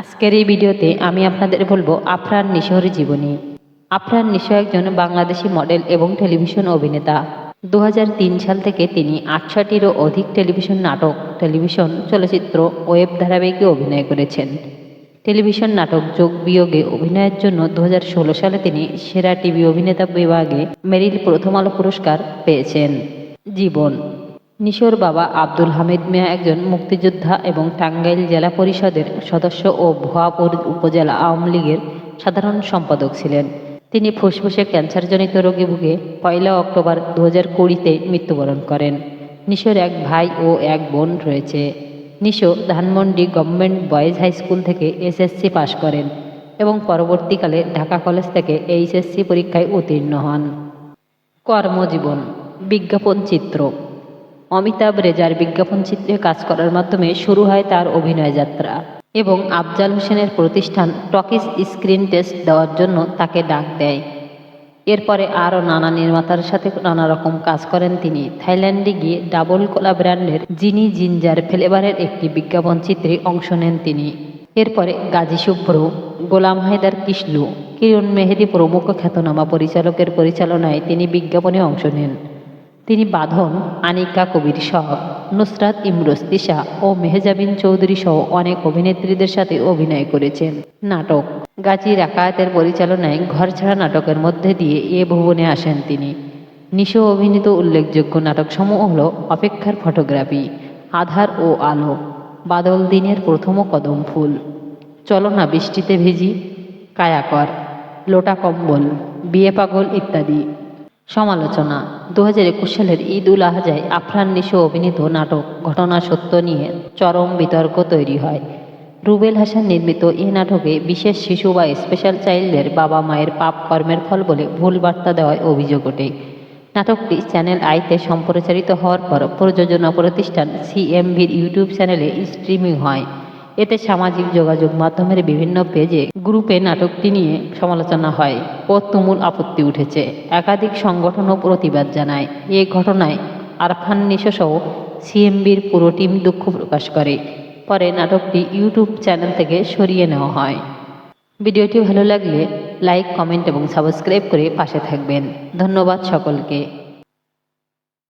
আজকের এই ভিডিওতে আমি আপনাদের বলব আফরান নিশোর জীবনী। আফরান নিশো একজন বাংলাদেশি মডেল এবং টেলিভিশন অভিনেতা। দু হাজার তিন সাল থেকে তিনি আটষট্টিরও অধিক টেলিভিশন নাটক, টেলিভিশন চলচ্চিত্র, ওয়েব ধারাবাহিকে অভিনয় করেছেন। টেলিভিশন নাটক যোগ বিয়োগে অভিনয়ের জন্য দু হাজার ষোলো সালে তিনি সেরা টিভি অভিনেতা বিভাগে মেরিল প্রথম আলো পুরস্কার পেয়েছেন। জীবন নিশোর বাবা আব্দুল হামিদ মিয়া একজন মুক্তিযোদ্ধা এবং টাঙ্গাইল জেলা পরিষদের সদস্য ও ভুয়াপুর উপজেলা আওয়ামী লীগের সাধারণ সম্পাদক ছিলেন। তিনি ফুসফুসে ক্যান্সারজনিত রোগে ভুগে পয়লা অক্টোবর দু হাজার কুড়িতে মৃত্যুবরণ করেন। নিশোর এক ভাই ও এক বোন রয়েছে। Nisho Dhanmondi government boys high school থেকে এসএসসি পাশ করেন এবং পরবর্তীকালে ঢাকা কলেজ থেকে এইচএসসি পরীক্ষায় উত্তীর্ণ হন। কর্মজীবন, বিজ্ঞাপন চিত্র অমিতাভ রেজার বিজ্ঞাপন চিত্রে কাজ করার মাধ্যমে শুরু হয় তার অভিনয় যাত্রা এবং আফজাল হোসেনের প্রতিষ্ঠান টকিস স্ক্রিন টেস্ট দেওয়ার জন্য তাকে ডাক দেয়। এরপরে আরও নানা নির্মাতার সাথে নানা রকম কাজ করেন তিনি। থাইল্যান্ডে গিয়ে ডাবল কোলা ব্র্যান্ডের জিনি জিঞ্জার ফ্লেভারের একটি বিজ্ঞাপন চিত্রে অংশ নেন তিনি। এরপরে গাজী শুভ্র গোলাম হায়দার কিসলু কিরণ মেহেদি প্রমুখ খ্যাতনামা পরিচালকের পরিচালনায় তিনি বিজ্ঞাপনে অংশ নেন। তিনি বাঁধন, আনিকা কবির সহ নুসরাত ইমরোজ ও মেহজাবিন চৌধুরী সহ অনেক অভিনেত্রীদের সাথে অভিনয় করেছেন। নাটক, গাজী রাকায়াতের পরিচালনায় ঘরছাড়া নাটকের মধ্যে দিয়ে এ ভুবনে আসেন তিনি। নিশো অভিনীত উল্লেখযোগ্য নাটকসমূহ হল অপেক্ষার ফটোগ্রাফি, আধার ও আলো, বাদল দিনের প্রথম কদম ফুল, চলো না বৃষ্টিতে ভিজি, কায়াকর, লোটা কম্বল, বিয়ে পাগল ইত্যাদি। সমালোচনা। দু হাজার একুশ সালের ঈদ উল আহজায় আফরান নিশো অভিনীত নাটক ঘটনা সত্য নিয়ে চরম বিতর্ক তৈরি হয়। রুবেল হাসান নির্মিত এই নাটকে বিশেষ শিশু বা স্পেশাল চাইল্ডদের বাবা মায়ের পাপ কর্মের ফল বলে ভুল বার্তা দেওয়ায় অভিযোগ ওঠে। নাটকটি চ্যানেল আইতে সম্প্রচারিত হওয়ার পর প্রযোজনা প্রতিষ্ঠান সিএমভির ইউটিউব চ্যানেলে স্ট্রিমিং হয়। এতে সামাজিক যোগাযোগ মাধ্যমের বিভিন্ন পেজে গ্রুপে নাটকটি নিয়ে সমালোচনা হয়। ও তুমুল আপত্তি উঠেছে। একাধিক সংগঠনও প্রতিবাদ জানায়। এ ঘটনায় আরফান নিশোসহ সিএমবির পুরো টিম দুঃখ প্রকাশ করে। পরে নাটকটি ইউটিউব চ্যানেল থেকে সরিয়ে নেওয়া হয়। ভিডিওটি ভালো লাগলে লাইক, কমেন্ট এবং সাবস্ক্রাইব করে পাশে থাকবেন। ধন্যবাদ সকলকে।